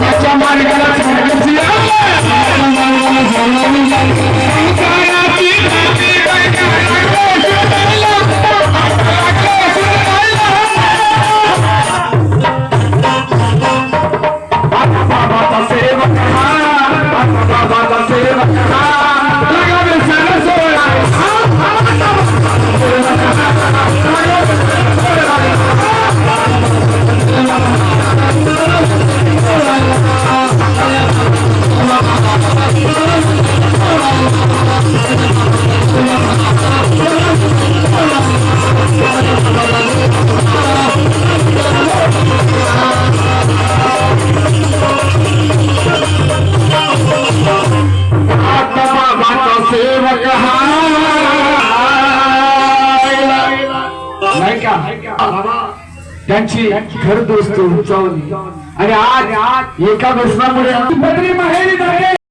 மச்சமாரி ऐका. त्यांची घर दोस्त उंचावली. आणि आज एका घोषणामुळे